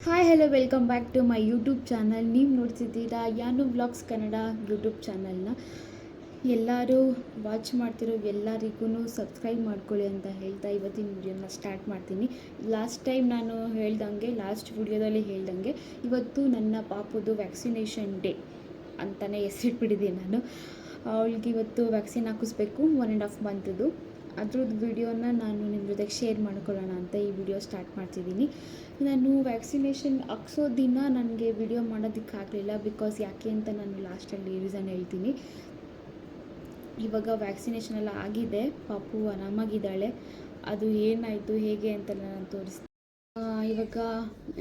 Hi hello welcome back to my YouTube channel ನೀವು ನೋಡ್ತಿದ್ದೀರಾ ಯಾನು ಬ್ಲಾಗ್ಸ್ ಕನ್ನಡ ಯೂಟ್ಯೂಬ್ ಚಾನಲ್ನ ಎಲ್ಲರೂ ವಾಚ್ ಮಾಡ್ತಿರೋ ಎಲ್ಲರಿಗೂ ಸಬ್ಸ್ಕ್ರೈಬ್ ಮಾಡ್ಕೊಳ್ಳಿ ಅಂತ ಹೇಳ್ತಾ ಇವತ್ತಿನ ವಿಡಿಯೋನ ಸ್ಟಾರ್ಟ್ ಮಾಡ್ತೀನಿ. ಲಾಸ್ಟ್ ಟೈಮ್ ನಾನು ಹೇಳ್ದಂಗೆ ಲಾಸ್ಟ್ ವಿಡಿಯೋದಲ್ಲಿ ಹೇಳ್ದಂಗೆ, ಇವತ್ತು ನನ್ನ ಪಾಪದು ವ್ಯಾಕ್ಸಿನೇಷನ್ ಡೇ ಅಂತಲೇ ಹೆಸರಿಟ್ಬಿಟ್ಟಿದ್ದೀನಿ ನಾನು. ಅವಳಿಗೆ ಇವತ್ತು ವ್ಯಾಕ್ಸಿನ್ ಹಾಕಿಸ್ಬೇಕು ಒನ್ ಆ್ಯಂಡ್ ಹಾಫ್ ಮಂತದ್ದು ಅದ್ರದ್ದು ವಿಡಿಯೋನ ನಾನು ನಿಮ್ಮ ಜೊತೆಗೆ ಶೇರ್ ಮಾಡ್ಕೊಳ್ಳೋಣ ಅಂತ ಈ ವಿಡಿಯೋ ಸ್ಟಾರ್ಟ್ ಮಾಡ್ತಿದ್ದೀನಿ. ನಾನು ವ್ಯಾಕ್ಸಿನೇಷನ್ ಹಾಕ್ಸೋ ದಿನ ನನಗೆ ವಿಡಿಯೋ ಮಾಡೋದಕ್ಕಾಗಲಿಲ್ಲ ಬಿಕಾಸ್ ಯಾಕೆ ಅಂತ ನಾನು ಲಾಸ್ಟಲ್ಲಿ ರೀಸನ್ ಹೇಳ್ತೀನಿ. ಇವಾಗ ವ್ಯಾಕ್ಸಿನೇಷನ್ ಎಲ್ಲ ಆಗಿದೆ, ಪಾಪು ಆರಾಮಾಗಿದ್ದಾಳೆ ಅದು ಏನಾಯಿತು, ಹೇಗೆ ಅಂತ ನಾನು ತೋರಿಸ್ತೀನಿ. ಇವಾಗ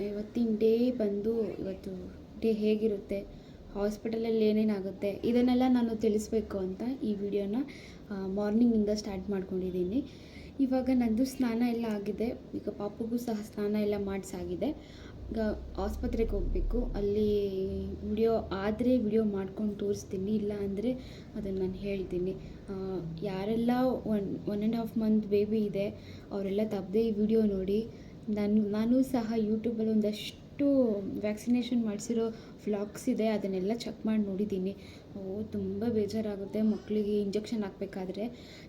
ಇವತ್ತಿನ ಡೇ ಬಂದು ಇವತ್ತು ಡೇ ಹೇಗಿರುತ್ತೆ? ಹಾಸ್ಪಿಟಲಲ್ಲಿ ಏನೇನಾಗುತ್ತೆ, ಇದನ್ನೆಲ್ಲ ನಾನು ತಿಳಿಸ್ಬೇಕು ಅಂತ ಈ ವಿಡಿಯೋನ ಮಾರ್ನಿಂಗಿಂದ ಸ್ಟಾರ್ಟ್ ಮಾಡ್ಕೊಂಡಿದ್ದೀನಿ. ಇವಾಗ ನಂದು ಸ್ನಾನ ಎಲ್ಲ ಆಗಿದೆ, ಈಗ ಪಾಪುಗೂ ಸಹ ಸ್ನಾನ ಎಲ್ಲ ಮಾಡಿಸಾಗಿದೆ. ಈಗ ಆಸ್ಪತ್ರೆಗೆ ಹೋಗಬೇಕು, ಅಲ್ಲಿ ವಿಡಿಯೋ ಆದರೆ ವಿಡಿಯೋ ಮಾಡ್ಕೊಂಡು ತೋರಿಸ್ತೀನಿ, ಇಲ್ಲ ಅಂದರೆ ಅದನ್ನು ನಾನು ಹೇಳ್ತೀನಿ. ಯಾರೆಲ್ಲ one one and half month baby ಇದೆ, ಅವರೆಲ್ಲ ತಪ್ಪದೆ ಈ ವಿಡಿಯೋ ನೋಡಿ. ನಾನು ನಾನು ಸಹ ಯೂಟ್ಯೂಬಲ್ಲಿ ಒಂದಷ್ಟು ವ್ಯಾಕ್ಸಿನೇಷನ್ ಮಾಡಿಸಿರೋ ಫ್ಲಾಕ್ಸ್ ಇದೆ, ಅದನ್ನೆಲ್ಲ ಚೆಕ್ ಮಾಡಿ ನೋಡಿದ್ದೀನಿ. ಓ, ತುಂಬ ಬೇಜಾರಾಗುತ್ತೆ ಮಕ್ಕಳಿಗೆ ಇಂಜೆಕ್ಷನ್ ಹಾಕಬೇಕಾದ್ರೆ.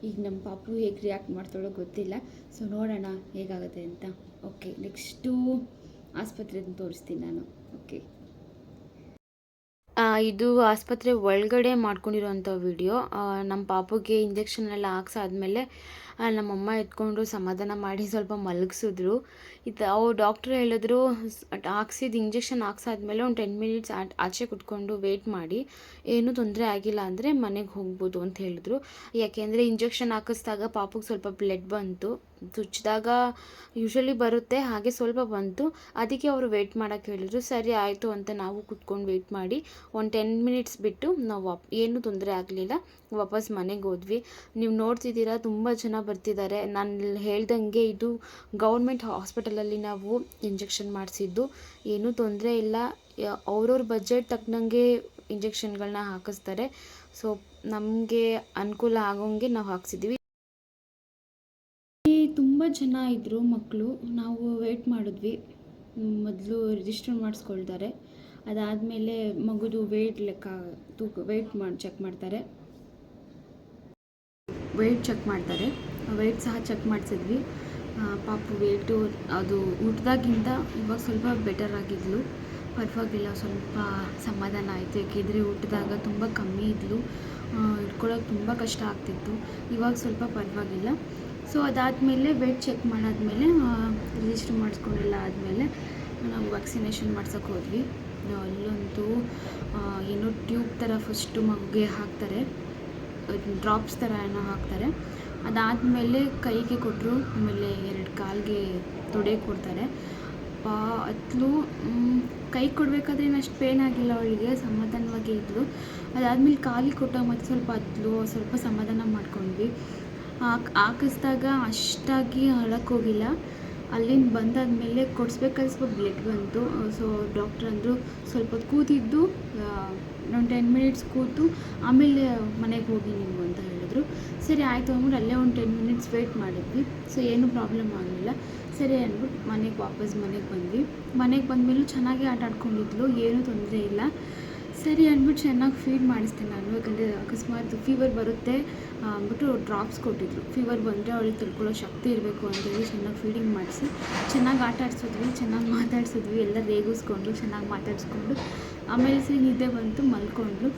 ಈಗ ನಮ್ಮ ಪಾಪು ಹೇಗೆ ರಿಯಾಕ್ಟ್ ಮಾಡ್ತಾಳೋ ಗೊತ್ತಿಲ್ಲ. ಸೊ ನೋಡೋಣ ಹೇಗಾಗುತ್ತೆ ಅಂತ. ಓಕೆ ನೆಕ್ಸ್ಟು ಆಸ್ಪತ್ರೆನ ತೋರಿಸ್ತೀನಿ ನಾನು. ಓಕೆ ಇದು ಆಸ್ಪತ್ರೆ ಒಳಗಡೆ ಮಾಡ್ಕೊಂಡಿರೋಂಥ ವಿಡಿಯೋ ನಮ್ಮ ಪಾಪುಗೆ ಇಂಜೆಕ್ಷನ್ ಎಲ್ಲ ಹಾಕ್ಸಾದ್ಮೇಲೆ ನಮ್ಮಮ್ಮ ಎತ್ಕೊಂಡು ಸಮಾಧಾನ ಮಾಡಿ ಸ್ವಲ್ಪ ಮಲಗಿಸಿದ್ರು. ಇತ್ತು ಅವ್ರು ಡಾಕ್ಟ್ರ್ ಹೇಳಿದ್ರು ಹಾಕ್ಸಿದ ಇಂಜೆಕ್ಷನ್ ಹಾಕ್ಸಾದ್ಮೇಲೆ ಒಂದು ಟೆನ್ ಮಿನಿಟ್ಸ್ ಆಚೆ ಕುತ್ಕೊಂಡು ವೆಯ್ಟ್ ಮಾಡಿ. ಏನೂ ತೊಂದರೆ ಆಗಿಲ್ಲ ಅಂದರೆ ಮನೆಗೆ ಹೋಗ್ಬೋದು ಅಂತ ಹೇಳಿದ್ರು. ಯಾಕೆಂದರೆ ಇಂಜೆಕ್ಷನ್ ಹಾಕಿಸ್ದಾಗ ಪಾಪುಗೆ ಸ್ವಲ್ಪ ಬ್ಲಡ್ ಬಂತು. ಚುಚ್ಚಿದಾಗ ಯೂಶ್ವಲಿ ಬರುತ್ತೆ, ಹಾಗೆ ಸ್ವಲ್ಪ ಬಂತು. ಅದಕ್ಕೆ ಅವರು ವೆಯ್ಟ್ ಮಾಡೋಕ್ಕೆ ಹೇಳಿದರು. ಸರಿ, ಆಯಿತು ಅಂತ ನಾವು ಕುತ್ಕೊಂಡು ವೆಯ್ಟ್ ಮಾಡಿ ಒಂದು ಟೆನ್ ಮಿನಿಟ್ಸ್ ಬಿಟ್ಟು ನಾವು ವಾಪ್, ಏನೂ ತೊಂದರೆ ಆಗಲಿಲ್ಲ. ವಾಪಸ್ ಮನೆಗೆ ಹೋದ್ವಿ. ನೀವು ನೋಡ್ತಿದ್ದೀರಾ, ತುಂಬ ಜನ ಬರ್ತಿದ್ದಾರೆ. ನಾನು ಹೇಳ್ದಂಗೆ ಇದು ಗೌರ್ಮೆಂಟ್ ಹಾಸ್ಪಿಟಲಲ್ಲಿ ನಾವು ಇಂಜೆಕ್ಷನ್ ಮಾಡಿಸಿದ್ದು. ಏನೂ ತೊಂದರೆ ಇಲ್ಲ. ಅವ್ರವ್ರ ಬಜೆಟ್ ತಕ್ಕನಂಗೆ ಇಂಜೆಕ್ಷನ್ಗಳನ್ನ ಹಾಕಿಸ್ತಾರೆ. ಸೊ ನಮಗೆ ಅನುಕೂಲ ಆಗೋಂಗೆ ನಾವು ಹಾಕ್ಸಿದ್ವಿ. ತುಂಬ ಜನ ಇದ್ದರು ಮಕ್ಕಳು ನಾವು ವೇಟ್ ಮಾಡಿದ್ವಿ. ಮೊದಲು ರಿಜಿಸ್ಟರ್ ಮಾಡಿಸ್ಕೊಳ್ತಾರೆ. ಅದಾದಮೇಲೆ ಮಗುದು ವೆಯ್ಟ್ ಲೆಕ್ಕ ತೂಕ ವೆಯ್ಟ್ ಮಾಡಿ ಚೆಕ್ ಮಾಡ್ತಾರೆ. ವೆಯ್ಟ್ ಚೆಕ್ ಮಾಡ್ತಾರೆ. ವೆಯ್ಟ್ ಸಹ ಚೆಕ್ ಮಾಡಿಸಿದ್ವಿ. ಪಾಪು ವೆಯ್ಟು ಅದು ಊಟದಾಗಿಂತ ಇವಾಗ ಸ್ವಲ್ಪ ಬೆಟರ್ ಆಗಿದ್ಲು. ಪರವಾಗಿಲ್ಲ, ಸ್ವಲ್ಪ ಸಮಾಧಾನ ಆಯಿತು. ಯಾಕೆಂದರೆ ಊಟದಾಗ ತುಂಬ ಕಮ್ಮಿ ಇದ್ಲು. ಇಟ್ಕೊಳ್ಳೋಕೆ ತುಂಬ ಕಷ್ಟ ಆಗ್ತಿತ್ತು. ಇವಾಗ ಸ್ವಲ್ಪ ಪರವಾಗಿಲ್ಲ. ಸೊ ಅದಾದಮೇಲೆ ವೆಟ್ ಚೆಕ್ ಮಾಡಾದಮೇಲೆ ರಿಜಿಸ್ಟರ್ ಮಾಡಿಸ್ಕೊಂಡೆಲ್ಲ ಆದಮೇಲೆ, ನಾವು ವ್ಯಾಕ್ಸಿನೇಷನ್ ಮಾಡ್ಸೋಕೆ ಹೋದ್ವಿ. ಅಲ್ಲಂತೂ ಏನು ಏನೋ ಟ್ಯೂಬ್ ಥರ ಫಸ್ಟು ಮಗುಗೆ ಹಾಕ್ತಾರೆ. ಡ್ರಾಪ್ಸ್ ಥರ ಏನೋ ಹಾಕ್ತಾರೆ. ಅದಾದಮೇಲೆ ಕೈಗೆ ಕೊಟ್ಟರು ಆಮೇಲೆ ಎರಡು ಕಾಲಿಗೆ ತೊಡೆ ಕೊಡ್ತಾರೆ. ಪಾ ಅತ್ಲು ಕೈ ಕೊಡಬೇಕಾದ್ರೆ ಅಷ್ಟು ಪೇನ್ ಆಗಿಲ್ಲ ಅವಳಿಗೆ, ಸಮಾಧಾನವಾಗಿ ಇದ್ಲು. ಅದಾದಮೇಲೆ ಕಾಲಿಗೆ ಕೊಟ್ಟಾಗ ಮತ್ತೆ ಸ್ವಲ್ಪ ಅತ್ಲು ಸ್ವಲ್ಪ ಸಮಾಧಾನ ಮಾಡ್ಕೊಂಡ್ವಿ. ಹಾಕ್ ಹಾಕಿಸ್ದಾಗ ಅಷ್ಟಾಗಿ ಅಳಕ್ಕೆ ಹೋಗಿಲ್ಲ. ಅಲ್ಲಿಂದ ಬಂದಾದಮೇಲೆ ಮೇಲೆ ಸ್ವಲ್ಪ ಬ್ಲಡ್ ಬಂತು. ಸೊ ಡಾಕ್ಟ್ರ್ ಅಂದರು ಸ್ವಲ್ಪ ಕೂತಿದ್ದು ಒಂದು ಟೆನ್ ಮಿನಿಟ್ಸ್ ಕೂತು, ಆಮೇಲೆ ಮನೆಗೆ ಹೋಗಿ ನೀವು ಅಂತ ಹೇಳಿದ್ರು. ಸರಿ, ಆಯಿತು ಅಂದ್ಬಿಟ್ಟು ಅಲ್ಲೇ ಒಂದು ಟೆನ್ ಮಿನಿಟ್ಸ್ ವೆಯ್ಟ್ ಮಾಡಿದ್ವಿ. ಸೊ ಏನೂ ಪ್ರಾಬ್ಲಮ್ ಆಗಲಿಲ್ಲ. ಸರಿ ಅಂದ್ಬಿಟ್ಟು ಮನೆಗೆ ವಾಪಸ್ ಮನೆಗೆ ಬಂದ್ವಿ. ಮನೆಗೆ ಬಂದಮೇಲೂ ಚೆನ್ನಾಗಿ ಆಟ ಆಡ್ಕೊಂಡಿದ್ಲು, ಏನೂ ತೊಂದರೆ ಇಲ್ಲ. ಸರಿ ಅಂದ್ಬಿಟ್ಟು ಚೆನ್ನಾಗಿ ಫೀಡ್ ಮಾಡಿಸ್ತೀನಿ ನಾನು. ಯಾಕಂದರೆ ಅಕಸ್ಮಾತ್ ಫೀವರ್ ಬರುತ್ತೆ. ಅಂದ್ಬಿಟ್ಟು ಡ್ರಾಪ್ಸ್ ಕೊಟ್ಟಿದ್ರು. ಫೀವರ್ ಬಂದರೆ ಅವಳಿಗೆ ತಿಳ್ಕೊಳ್ಳೋ ಶಕ್ತಿ ಇರಬೇಕು ಅಂತೇಳಿ ಚೆನ್ನಾಗಿ ಫೀಡಿಂಗ್ ಮಾಡಿಸಿ. ಚೆನ್ನಾಗಿ ಆಟ ಆಡಿಸಿದ್ವಿ, ಚೆನ್ನಾಗಿ ಮಾತಾಡಿಸಿದ್ವಿ. ಎಲ್ಲ ರೇಗಿಸ್ಕೊಂಡು, ಚೆನ್ನಾಗಿ ಮಾತಾಡಿಸ್ಕೊಂಡು. ಆಮೇಲೆ ಸರಿ, ನಿದ್ದೆ ಬಂತು ಮಲ್ಕೊಂಡ್ಲು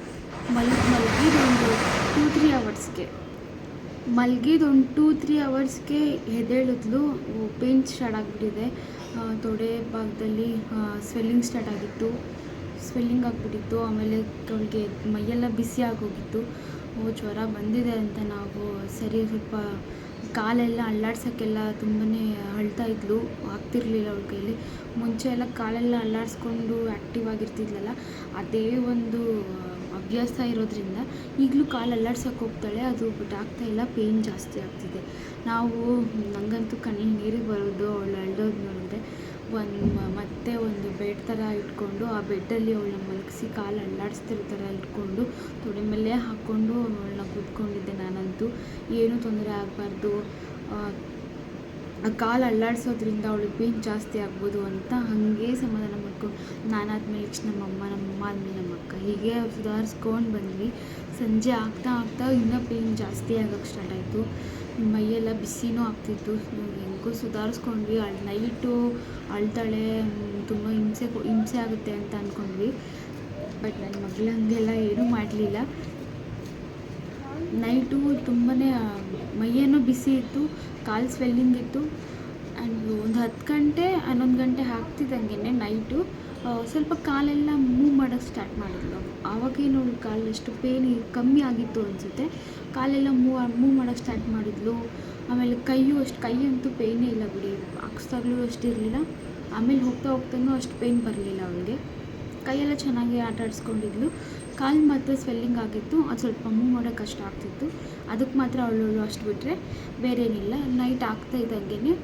ಮಲ್ ಮಲಗಿದ ಒಂದು ಟೂ ತ್ರೀ ಅವರ್ಸ್ಗೆ ಮಲಗಿದ ಒಂದು ಟೂ ತ್ರೀ ಅವರ್ಸ್ಗೆ ಎದ್ದೇಳಿದ್ಲು ಪೇನ್ ಸ್ಟಾರ್ಟ್ ಆಗಿಬಿಟ್ಟಿದೆ. ತೊಡೆ ಭಾಗದಲ್ಲಿ ಸ್ವೆಲ್ಲಿಂಗ್ ಸ್ಟಾರ್ಟ್ ಆಗಿತ್ತು. ಸ್ವೆಲ್ಲಿಂಗ್ ಆಗಿಬಿಟ್ಟಿತ್ತು, ಆಮೇಲೆ ಅವಳಿಗೆ ಮೈಯೆಲ್ಲ ಬಿಸಿ ಆಗೋಗಿತ್ತು. ಓ, ಜ್ವರ ಬಂದಿದೆ ಅಂತ ನಾವು ಸರಿ ಸ್ವಲ್ಪ ಕಾಲೆಲ್ಲ ಅಲ್ಲಾಡ್ಸೋಕ್ಕೆಲ್ಲ ತುಂಬಾ ಅಳ್ತಾ ಇದ್ಲು. ಆಗ್ತಿರ್ಲಿಲ್ಲ ಅವ್ಳ ಕೈಯಲ್ಲಿ ಮುಂಚೆ ಎಲ್ಲ ಕಾಲೆಲ್ಲ ಅಲ್ಲಾಡಿಸ್ಕೊಂಡು ಆ್ಯಕ್ಟಿವ್ ಆಗಿರ್ತಿದ್ಲಲ್ಲ, ಅದೇ ಒಂದು ಅಭ್ಯಾಸ ಇರೋದ್ರಿಂದ ಈಗಲೂ ಕಾಲು ಅಲ್ಲಾಡ್ಸೋಕೆ ಹೋಗ್ತಾಳೆ. ಅದು ಬಟ್ ಇಲ್ಲ ಪೇಯ್ನ್ ಜಾಸ್ತಿ ಆಗ್ತಿದೆ. ನಾವು ನನಗಂತೂ ಕಣ್ಣಿಗೆ ನೀರಿಗೆ ಬರೋದು, ಅವಳು ಅಳ್ದೋದು ನೋಡಿದ್ರೆ ಒಂದು ಮತ್ತೆ ಒಂದು ಬೆಡ್ ಥರ ಇಟ್ಕೊಂಡು, ಆ ಬೆಡ್ಡಲ್ಲಿ ಅವಳನ್ನ ಮಲಗಿಸಿ ಕಾಲು ಅಲ್ಲಾಡಿಸ್ತಿರೋ ಥರ ಇಟ್ಕೊಂಡು, ತೊಡೆ ಮೇಲೆ ಹಾಕ್ಕೊಂಡು ಅವಳನ್ನ ಕೂತ್ಕೊಂಡಿದ್ದೆ ನಾನಂತೂ. ಏನೂ ತೊಂದರೆ ಆಗಬಾರ್ದು. ಕಾಲು ಅಲ್ಲಾಡಿಸೋದ್ರಿಂದ ಅವಳಿಗೆ ಪೇನ್ ಜಾಸ್ತಿ ಆಗ್ಬೋದು ಅಂತ ಹಾಗೆ ಸಮಾಧಾನ ಮಾಡ್ಕೊಂಡು ನಾನಾದ್ಮೇಲೆ ನೆಕ್ಸ್ಟ್ ನಮ್ಮಮ್ಮ ನಮ್ಮಮ್ಮ ಆದಮೇಲೆ ನಮ್ಮ ಅಕ್ಕ ಹೀಗೆ ಸುಧಾರಿಸ್ಕೊಂಡು ಬಂದ್ವಿ. ಸಂಜೆ ಆಗ್ತಾ ಆಗ್ತಾ ಇನ್ನೂ ಪೇನ್ ಜಾಸ್ತಿ ಆಗೋಕ್ಕೆ ಸ್ಟಾರ್ಟ್ ಆಯಿತು. ಮೈಯೆಲ್ಲ ಬಿಸಿನೂ ಆಗ್ತಿತ್ತು. ಹೆಂಗೋ ಸುಧಾರಿಸ್ಕೊಂಡ್ವಿ. ಅಲ್ಲಿ ನೈಟು ಅಳ್ತಾಳೆ ತುಂಬ ಹಿಂಸೆ ಹಿಂಸೆ ಆಗುತ್ತೆ ಅಂತ ಅಂದ್ಕೊಂಡ್ವಿ ಬಟ್ ನನ್ನ ಮಗಳು ಹಂಗೆಲ್ಲ ಏನೂ ಮಾಡಲಿಲ್ಲ. ನೈಟು ತುಂಬಾ ಮೈಯೇನೂ ಬಿಸಿ ಇತ್ತು, ಕಾಲು ಸ್ವೆಲ್ಲಿಂಗ್ ಇತ್ತು. ಆ್ಯಂಡ್ ಒಂದು ಹತ್ತು ಗಂಟೆ, ಹನ್ನೊಂದು ಗಂಟೆ ಹಾಕ್ತಿದ್ದಂಗೆ ನೈಟು ಸ್ವಲ್ಪ ಕಾಲೆಲ್ಲ ಮೂವ್ ಮಾಡೋಕ್ಕೆ ಸ್ಟಾರ್ಟ್ ಮಾಡಿದ್ಲು. ಆವಾಗೇನು ಕಾಲು ಎಷ್ಟು ಪೇನ್ ಕಮ್ಮಿ ಆಗಿತ್ತು ಅನಿಸುತ್ತೆ. ಕಾಲೆಲ್ಲ ಮೂವ್ ಮೂವ್ ಮಾಡೋಕ್ಕೆ ಸ್ಟಾರ್ಟ್ ಮಾಡಿದ್ಲು. ಆಮೇಲೆ ಕೈಯೂ ಅಷ್ಟು, ಕೈ ಅಂತೂ ಪೇಯ್ನೇ ಇಲ್ಲ ಬಿಡಿ. ಹಾಕ್ಸ್ದಾಗ್ಲೂ ಅಷ್ಟು ಇರಲಿಲ್ಲ. ಆಮೇಲೆ ಹೋಗ್ತಾ ಹೋಗ್ತಾನೂ ಅಷ್ಟು ಪೇಯ್ನ್ ಬರಲಿಲ್ಲ ಅವಳಿಗೆ. ಕೈಯೆಲ್ಲ ಚೆನ್ನಾಗಿ ಆಟ ಆಡಿಸ್ಕೊಂಡಿದ್ಲು. ಕಾಲು ಮಾತ್ರ ಸ್ವೆಲ್ಲಿಂಗ್ ಆಗಿತ್ತು. ಅದು ಸ್ವಲ್ಪ ಮೂವ್ ಮಾಡೋಕ್ಕೆ ಕಷ್ಟ ಆಗ್ತಿತ್ತು. ಅದಕ್ಕೆ ಮಾತ್ರ ಅವಳು ಅಷ್ಟು ಬಿಟ್ಟರೆ ಬೇರೆ ಏನಿಲ್ಲ ನೈಟ್ ಆಗ್ತಾ ಇದ್ದಂಗೆ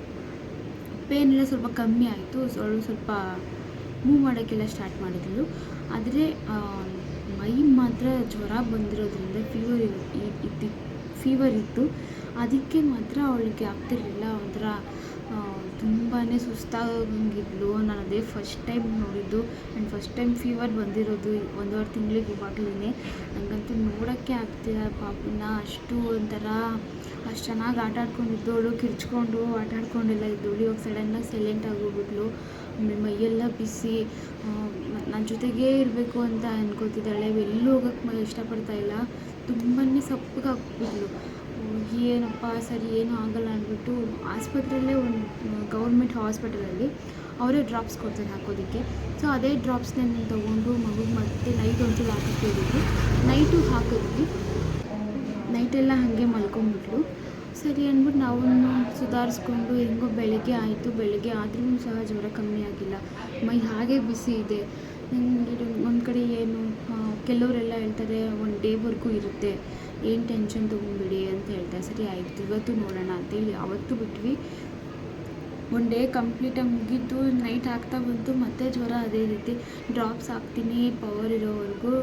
ಪೇನ್ ಎಲ್ಲ ಸ್ವಲ್ಪ ಕಮ್ಮಿ ಆಯಿತು. ಅವಳು ಸ್ವಲ್ಪ ಮೂವ್ ಮಾಡೋಕ್ಕೆಲ್ಲ ಸ್ಟಾರ್ಟ್ ಮಾಡಿದ್ಳು. ಆದರೆ ಮೈ ಮಾತ್ರ ಜ್ವರ ಬಂದಿರೋದ್ರಿಂದ ಫೀವರ್ ಇತ್ತು ಫೀವರ್ ಇತ್ತು. ಅದಕ್ಕೆ ಮಾತ್ರ ಅವಳಿಗೆ ಆಗ್ತಿರಲಿಲ್ಲ. ಒಂಥರ ತುಂಬಾ ಸುಸ್ತಾಗಿದ್ಲು ನಾನು ಅದೇ ಫಸ್ಟ್ ಟೈಮ್ ನೋಡಿದ್ದು. ಆ್ಯಂಡ್ ಫಸ್ಟ್ ಟೈಮ್ ಫೀವರ್ ಬಂದಿರೋದು ಒಂದೂವರೆ ತಿಂಗಳಿಗೆ ಇವಾಗಲೇ ನನಗಂತೂ ನೋಡೋಕ್ಕೆ ಆಗ್ತಿಲ್ಲ ಪಾಪನ. ಅಷ್ಟು ಒಂಥರ ಅಷ್ಟು ಚೆನ್ನಾಗಿ ಆಟ ಆಡ್ಕೊಂಡಿದ್ದವಳು ಕಿರ್ಚ್ಕೊಂಡು, ಆಟ ಆಡ್ಕೊಂಡೆಲ್ಲ ಇದ್ದವಳು ಇವಾಗ ಸಡನ್ನಾಗಿ ಸೈಲೆಂಟ್ ಆಗೋಗ್ಬಿಟ್ಲು ಆಮೇಲೆ ಮೈಯೆಲ್ಲ ಬಿಸಿ. ನನ್ನ ಜೊತೆಗೇ ಇರಬೇಕು ಅಂತ ಅನ್ಕೋತಿದ್ದಾಳೆ. ಎಲ್ಲೂ ಹೋಗೋಕ್ಕೆ ಇಷ್ಟಪಡ್ತಾ ಇಲ್ಲ. ತುಂಬಾ ಸಪ್ಪಗಾಗ್ಬಿಟ್ಲು ಏನಪ್ಪ, ಸರಿ ಏನೂ ಆಗಲ್ಲ ಅಂದ್ಬಿಟ್ಟು ಆಸ್ಪತ್ರೆಯಲ್ಲೇ ಒಂದು, ಗೌರ್ಮೆಂಟ್ ಹಾಸ್ಪಿಟಲಲ್ಲಿ ಅವರೇ ಡ್ರಾಪ್ಸ್ ಕೊಡ್ತಾರೆ ಹಾಕೋದಕ್ಕೆ. ಸೊ, ಅದೇ ಡ್ರಾಪ್ಸ್ನ ನಾನು ತೊಗೊಂಡು ಮಗುಗೆ ಮತ್ತೆ ನೈಟ್ ಒಂದ್ಸಲ ಹೇಳಿದ್ರು ನೈಟು ಹಾಕಿದ್ವಿ. ನೈಟೆಲ್ಲ ಹಾಗೆ ಮಲ್ಕೊಂಡ್ಬಿಟ್ಲು ಸರಿ ಅಂದ್ಬಿಟ್ಟು ನಾವು ಸುಧಾರಿಸ್ಕೊಂಡು ಹೆಂಗೋ ಬೆಳಗ್ಗೆ ಆಯಿತು. ಬೆಳಗ್ಗೆ ಆದ್ರೂ ಸಹ ಜ್ವರ ಕಮ್ಮಿ ಆಗಿಲ್ಲ. ಮೈ ಹಾಗೆ ಬಿಸಿ ಇದೆ. ನನಗೆ ಒಂದು ಕಡೆ ಏನು ಕೆಲವರೆಲ್ಲ ಹೇಳ್ತಾರೆ ಒನ್ ಡೇವರೆಗೂ ಇರುತ್ತೆ. ಏನು ಟೆನ್ಷನ್ ತೊಗೊಂಬಿಡಿ ಅಂತ ಹೇಳ್ತಾರೆ. ಸರಿ ಆಯಿತು, ಇವತ್ತು ನೋಡೋಣ ಅಂತೇಳಿ ಅವತ್ತು ಬಿಟ್ವಿ. ಒನ್ ಡೇ ಕಂಪ್ಲೀಟಾಗಿ ಮುಗೀತು. ನೈಟ್ ಆಗ್ತಾ ಬಂತು. ಮತ್ತೆ ಜ್ವರ ಅದೇ ರೀತಿ. ಡ್ರಾಪ್ಸ್ ಹಾಕ್ತೀನಿ ಪವರ್ ಇರೋವರೆಗೂ.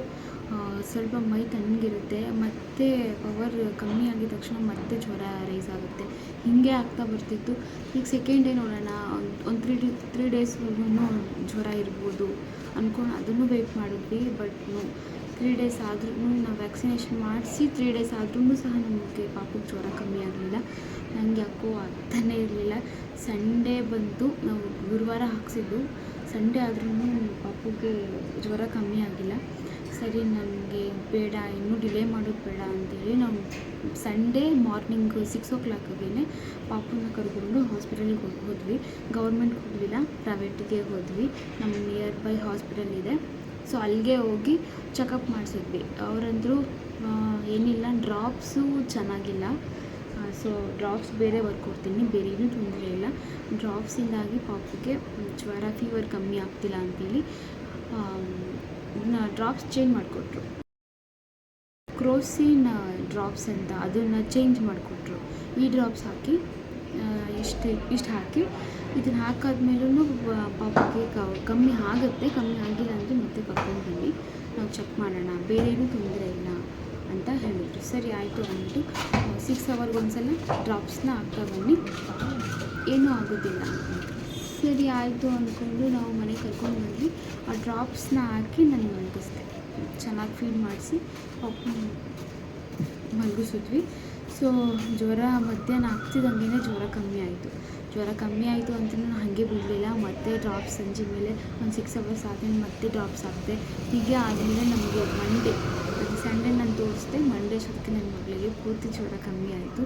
ಸ್ವಲ್ಪ ಮೈ ತಣ್ಣಗಿರುತ್ತೆ, ಮತ್ತು ಪವರ್ ಕಮ್ಮಿ ಆಗಿದ ತಕ್ಷಣ ಮತ್ತೆ ಜ್ವರ ರೈಸ್ ಆಗುತ್ತೆ. ಹೀಗೆ ಆಗ್ತಾ ಬರ್ತಿತ್ತು. ಈಗ ಸೆಕೆಂಡ್ ಡೇ ನೋಡೋಣ, ಒಂದು ತ್ರೀ ಡೇ ತ್ರೀ ಡೇಸ್ವರೆಗೂ ಜ್ವರ ಇರ್ಬೋದು ಅಂದ್ಕೊಂಡು ಅದನ್ನು ವೇಟ್ ಮಾಡಿದ್ವಿ ಬಟ್ ತ್ರೀ ಡೇಸ್ ಆದ್ರೂ ನಾವು ವ್ಯಾಕ್ಸಿನೇಷನ್ ಮಾಡಿಸಿ ತ್ರೀ ಡೇಸ್ ಆದ್ರೂ ಸಹ ನಮಗೆ ಪಾಪಕ್ಕೆ ಜ್ವರ ಕಮ್ಮಿ ಆಗಲಿಲ್ಲ. ನನಗೆ ಯಾಕೋ ಅರ್ಥನೇ ಇರಲಿಲ್ಲ. ಸಂಡೇ ಬಂತು, ನಾವು ಗುರುವಾರ ಹಾಕ್ಸಿದ್ದು. ಸಂಡೇ ಆದ್ರೂ ಪಾಪುಗೆ ಜ್ವರ ಕಮ್ಮಿ ಆಗಿಲ್ಲ. ಸರಿ, ನನಗೆ ಬೇಡ, ಇನ್ನೂ ಡಿಲೇ ಮಾಡೋದು ಬೇಡ ಅಂತೇಳಿ ನಾವು ಸಂಡೇ ಮಾರ್ನಿಂಗ್ ಸಿಕ್ಸ್ ಓ ಕ್ಲಾಕಿಗೆ ಪಾಪುನ ಕರ್ಕೊಂಡು ಹಾಸ್ಪಿಟಲಿಗೆ ಹೋದ್ವಿ. ಗೌರ್ಮೆಂಟ್ಗೆ ಹೋಗಲಿಲ್ಲ ಪ್ರೈವೇಟಿಗೆ ಹೋದ್ವಿ. ನಮ್ಮ ನಿಯರ್ ಬೈ ಹಾಸ್ಪಿಟಲ್ ಇದೆ. ಸೊ ಅಲ್ಲಿಗೆ ಹೋಗಿ ಚೆಕಪ್ ಮಾಡಿಸಿದ್ವಿ. ಅವರಂದರು ಏನಿಲ್ಲ ಡ್ರಾಪ್ಸು ಚೆನ್ನಾಗಿಲ್ಲ. ಸೊ ಡ್ರಾಪ್ಸ್ ಬೇರೆ ಬರ್ಕೊಡ್ತೀನಿ ಬೇರೆ ಏನೂ ತೊಂದರೆ ಇಲ್ಲ. ಡ್ರಾಪ್ಸಿಂದಾಗಿ ಪಾಪಿಗೆ ಜ್ವರ ಫೀವರ್ ಕಮ್ಮಿ ಆಗ್ತಿಲ್ಲ ಅಂತೇಳಿ ಡ್ರಾಪ್ಸ್ ಚೇಂಜ್ ಮಾಡಿಕೊಟ್ರು. ಕ್ರೋಸಿನ್ ಡ್ರಾಪ್ಸ್ ಅಂತ ಅದನ್ನು ಚೇಂಜ್ ಮಾಡಿಕೊಟ್ರು. ಈ ಡ್ರಾಪ್ಸ್ ಹಾಕಿ ಇಷ್ಟು ಇಷ್ಟು ಹಾಕಿ ಇದನ್ನು ಹಾಕಾದ್ಮೇಲೂ ಪಾಪಕ್ಕೆ ಕಮ್ಮಿ ಆಗುತ್ತೆ. ಕಮ್ಮಿ ಆಗಿಲ್ಲ ಅಂದರೆ ಮತ್ತೆ ಕರ್ಕೊಂಡು ಬನ್ನಿ. ನಾವು ಚೆಕ್ ಮಾಡೋಣ. ಬೇರೆ ಏನೂ ತೊಂದರೆ ಇಲ್ಲ ಅಂತ ಹೇಳಿದ್ರು. ಸರಿ, ಆಯಿತು ಅಂದ್ಬಿಟ್ಟು ಸಿಕ್ಸ್ ಅವರ್ಗೆ ಒಂದ್ಸಲ ಡ್ರಾಪ್ಸ್ನ ಹಾಕ್ತಾ ಬನ್ನಿ. ಏನೂ ಆಗೋದಿಲ್ಲ ಸರಿ ಆಯಿತು ಅಂದ್ಕೊಂಡು ನಾವು ಮನೆಗೆ ಕರ್ಕೊಂಡು ಬಂದ್ವಿ. ಆ ಡ್ರಾಪ್ಸ್ನ ಹಾಕಿ ನಾನು ಮಲಗಿಸ್ದೆ. ಚೆನ್ನಾಗಿ ಫೀಡ್ ಮಾಡಿಸಿ ಮಲಗಿಸಿದ್ವಿ. ಸೊ ಜ್ವರ ಮಧ್ಯಾಹ್ನ ಆಗ್ತಿದ್ದಂಗೆ ಜ್ವರ ಕಮ್ಮಿ ಆಯಿತು. ಜ್ವರ ಕಮ್ಮಿ ಆಯಿತು ಅಂತ ನಾನು ಹಾಗೆ ಬಿಡಲಿಲ್ಲ. ಮತ್ತೆ ಡ್ರಾಪ್ಸ್ ಸಂಜೆ ಮೇಲೆ ಒಂದು ಸಿಕ್ಸ್ ಅವರ್ಸ್ ಆದಮೇಲೆ ಮತ್ತೆ ಡ್ರಾಪ್ಸ್ ಹಾಕಿದೆ. ಹೀಗೆ ಆದಮೇಲೆ ನಮಗೆ ಮಂಡೇ ಅದು ಸಂಡೇ ನಾನು ತೋರಿಸ್ದೆ ಮಂಡೇ ಅಷ್ಟೊತ್ತಿಗೆ ನನ್ನ ಮಗಳಿಗೆ ಪೂರ್ತಿ ಜ್ವರ ಕಮ್ಮಿ ಆಯಿತು.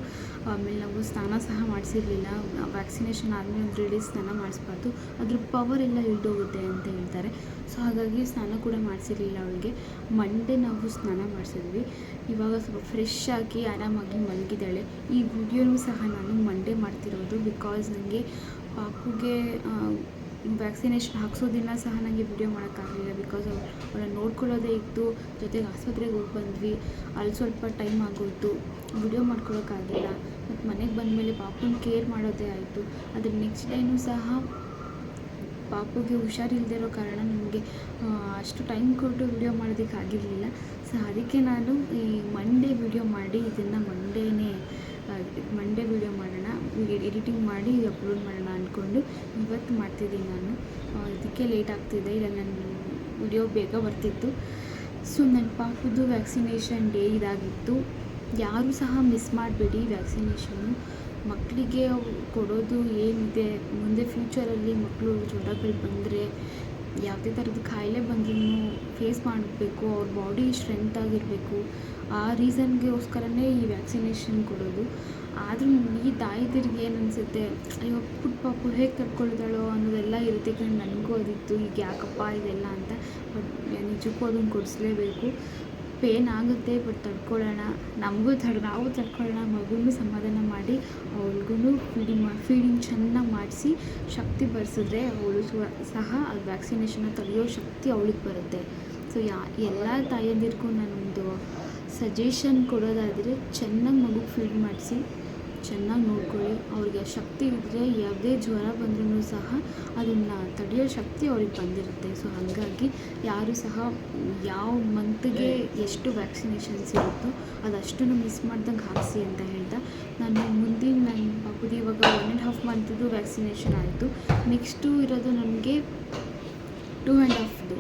ಆಮೇಲೆ ನಾವು ಸ್ನಾನ ಸಹ ಮಾಡಿಸಿರಲಿಲ್ಲ. ವ್ಯಾಕ್ಸಿನೇಷನ್ ಆದಮೇಲೆ ಒಂದು ತ್ರೀ ಡೇಸ್ ಸ್ನಾನ ಮಾಡಿಸ್ಬಾರ್ದು. ಅದ್ರ ಪವರ್ ಎಲ್ಲ ಹಿಡ್ದೋಗುತ್ತೆ ಅಂತ ಹೇಳ್ತಾರೆ. ಸೊ ಹಾಗಾಗಿ ಸ್ನಾನ ಕೂಡ ಮಾಡಿಸಿರಲಿಲ್ಲ ಅವಳಿಗೆ. ಮಂಡೇ ನಾವು ಸ್ನಾನ ಮಾಡಿಸಿದ್ವಿ. ಇವಾಗ ಸ್ವಲ್ಪ ಫ್ರೆಶ್ ಆಗಿ ಆರಾಮಾಗಿ ಮಲಗಿದ್ದಾಳೆ. ಈ ವಿಡಿಯೋನೂ ಸಹ ನಾನು ಮಂಡೇ ಮಾಡ್ತಿರೋದು ಬಿಕಾಸ್ ನನಗೆ ಪಾಪುಗೆ ವ್ಯಾಕ್ಸಿನೇಷನ್ ಹಾಕ್ಸೋದಿಲ್ಲ ಸಹ ನನಗೆ ವಿಡಿಯೋ ಮಾಡೋಕ್ಕಾಗಲಿಲ್ಲ ಬಿಕಾಸ್ ಅವ್ರನ್ನ ನೋಡ್ಕೊಳ್ಳೋದೇ ಇತ್ತು. ಜೊತೆಗೆ ಆಸ್ಪತ್ರೆಗೆ ಹೋಗಿ ಬಂದ್ವಿ. ಅಲ್ಲಿ ಸ್ವಲ್ಪ ಟೈಮ್ ಆಗೋಯಿತು. ವಿಡಿಯೋ ಮಾಡ್ಕೊಳ್ಳೋಕ್ಕಾಗಿಲ್ಲ ಮತ್ತು ಮನೆಗೆ ಬಂದಮೇಲೆ ಪಾಪುನ ಕೇರ್ ಮಾಡೋದೇ ಆಯಿತು. ಅದ್ರ ನೆಕ್ಸ್ಟ್ ಡೇನೂ ಸಹ ಪಾಪುಗೆ ಹುಷಾರಿಲ್ಲದೆ ಇರೋ ಕಾರಣ ನನಗೆ ಅಷ್ಟು ಟೈಮ್ ಕೊಟ್ಟು ವಿಡಿಯೋ ಮಾಡೋದಕ್ಕಾಗಿರಲಿಲ್ಲ. ಸೊ ಅದಕ್ಕೆ ನಾನು ಈ ಮಂಡೇ ವಿಡಿಯೋ ಮಾಡಿ ಇದನ್ನು ಮಂಡೇನೇ ಮಂಡೇ ವೀಡಿಯೋ ಮಾಡೋಣ ಎಡಿಟಿಂಗ್ ಮಾಡಿ ಅಪ್ಲೋಡ್ ಮಾಡೋಣ ಅಂದ್ಕೊಂಡು ಇವತ್ತು ಮಾಡ್ತಿದ್ದೀನಿ ನಾನು. ಇದಕ್ಕೆ ಲೇಟ್ ಆಗ್ತಿದೆ, ಇಲ್ಲ ನನ್ನ ವಿಡಿಯೋ ಬೇಗ ಬರ್ತಿತ್ತು. ಸೊ ನನ್ನ ಪಾಪದ್ದು ವ್ಯಾಕ್ಸಿನೇಷನ್ ಡೇ ಇದಾಗಿತ್ತು. ಯಾರೂ ಸಹ ಮಿಸ್ ಮಾಡಬೇಡಿ ವ್ಯಾಕ್ಸಿನೇಷನು ಮಕ್ಕಳಿಗೆ ಕೊಡೋದು ಏನಿದೆ, ಮುಂದೆ ಫ್ಯೂಚರಲ್ಲಿ ಮಕ್ಕಳು ಜ್ವರಗಳು ಬಂದರೆ ಯಾವುದೇ ಥರದ ಖಾಯಿಲೆ ಬಂದ್ರೂ ಫೇಸ್ ಮಾಡಬೇಕು, ಅವ್ರ ಬಾಡಿ ಸ್ಟ್ರೆಂತ್ ಆಗಿರಬೇಕು. ಆ ರೀಸನ್ಗೋಸ್ಕರನೇ ಈ ವ್ಯಾಕ್ಸಿನೇಷನ್ ಕೊಡೋದು. ಆದರೂ ಈ ತಾಯಿದಿರಿಗೆ ಏನು ಅನಿಸುತ್ತೆ? ಅಯ್ಯೋ ಪುಟ್ಟ ಪಾಪು ಹೇಗೆ ತಡ್ಕೊಳ್ತಾಳೋ ಅನ್ನೋದೆಲ್ಲ ಇರುತ್ತೆ. ನನಗೂ ಅದಿತ್ತು, ಈಗ ಯಾಕಪ್ಪ ಇದೆಲ್ಲ ಅಂತ. ಬಟ್ ನಿಜಕ್ಕೂ ಅದನ್ನು ಕೊಡಿಸ್ಲೇಬೇಕು. ಪೇನ್ ಆಗುತ್ತೆ ಬಟ್ ತಡ್ಕೊಳ್ಳೋಣ. ನಮಗೂ ತಡ್, ನಾವು ತಡ್ಕೊಳ್ಳೋಣ. ಮಗುನೂ ಸಮಾಧಾನ ಮಾಡಿ ಅವ್ಳಿಗೂ ಫೀಡಿಂಗ್ ಮಾಡಿ ಫೀಡಿಂಗ್ ಚೆನ್ನಾಗಿ ಮಾಡಿಸಿ ಶಕ್ತಿ ಬರೆಸಿದ್ರೆ ಅವಳು ಸಹ ಆ ವ್ಯಾಕ್ಸಿನೇಷನ್ನ ತಡೆಯೋ ಶಕ್ತಿ ಅವಳಿಗೆ ಬರುತ್ತೆ. ಸೊ ಯಾ, ಎಲ್ಲ ತಾಯಂದಿರಿಗೂ ನಾನೊಂದು ಸಜೆಷನ್ ಕೊಡೋದಾದರೆ ಚೆನ್ನಾಗಿ ಮಗುಗೆ ಫೀಡ್ ಮಾಡಿಸಿ. ಚೆನ್ನಾಗಿ ನೋಡ್ಕೊಳ್ಳಿ. ಅವ್ರಿಗೆ ಶಕ್ತಿ ಇದ್ದರೆ ಯಾವುದೇ ಜ್ವರ ಬಂದ್ರೂ ಸಹ ಅದನ್ನು ತಡೆಯೋ ಶಕ್ತಿ ಅವ್ರಿಗೆ ಬಂದಿರುತ್ತೆ. ಸೊ ಹಾಗಾಗಿ ಯಾರು ಸಹ ಯಾವ ಮಂತ್ಗೆ ಎಷ್ಟು ವ್ಯಾಕ್ಸಿನೇಷನ್ಸ್ ಇರುತ್ತೋ ಅದಷ್ಟನ್ನು ಮಿಸ್ ಮಾಡ್ದಂಗೆ ಹಾಕಿಸಿ ಅಂತ ಹೇಳ್ತಾ, ನಾನು ಮುಂದಿನ ನನ್ನ ಪಾಪುದು ಇವಾಗ ಒನ್ ಆ್ಯಂಡ್ ಹಾಫ್ ಮಂತ್ದು ವ್ಯಾಕ್ಸಿನೇಷನ್ ಆಯಿತು. ನೆಕ್ಸ್ಟು ಇರೋದು ನನಗೆ ಟೂ ಆ್ಯಂಡ್ ಹಾಫ್ದು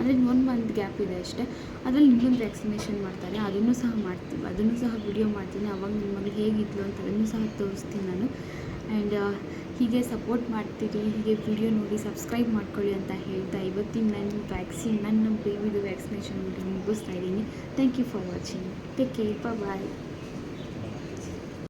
ಅಂದರೆ ಒಂದು ಮಂತ್ ಗ್ಯಾಪ್ ಇದೆ ಅಷ್ಟೇ. ಅದರಲ್ಲಿ ಇನ್ನೊಂದು ವ್ಯಾಕ್ಸಿನೇಷನ್ ಮಾಡ್ತಾರೆ. ಅದನ್ನು ಸಹ ಮಾಡ್ತೀವಿ. ಅದನ್ನು ಸಹ ವಿಡಿಯೋ ಮಾಡ್ತೀನಿ. ಅವಾಗ ನಿಮ್ಮ ಮಗಳು ಹೇಗಿದ್ಲು ಅಂತ ಅದನ್ನು ಸಹ ತೋರಿಸ್ತೀನಿ ನಾನು. ಆ್ಯಂಡ್ ಹೀಗೆ ಸಪೋರ್ಟ್ ಮಾಡ್ತೀರಿ. ಹೀಗೆ ವಿಡಿಯೋ ನೋಡಿ ಸಬ್ಸ್ಕ್ರೈಬ್ ಮಾಡ್ಕೊಳ್ಳಿ ಅಂತ ಹೇಳ್ತಾ ಇವತ್ತಿನ ನನ್ನ ವ್ಯಾಕ್ಸಿನ್ ನನ್ನ ಬೇಬಿದು ವ್ಯಾಕ್ಸಿನೇಷನ್ ಮುಗಿಸ್ತಾ ಇದ್ದೀನಿ. Thank you for watching take care bye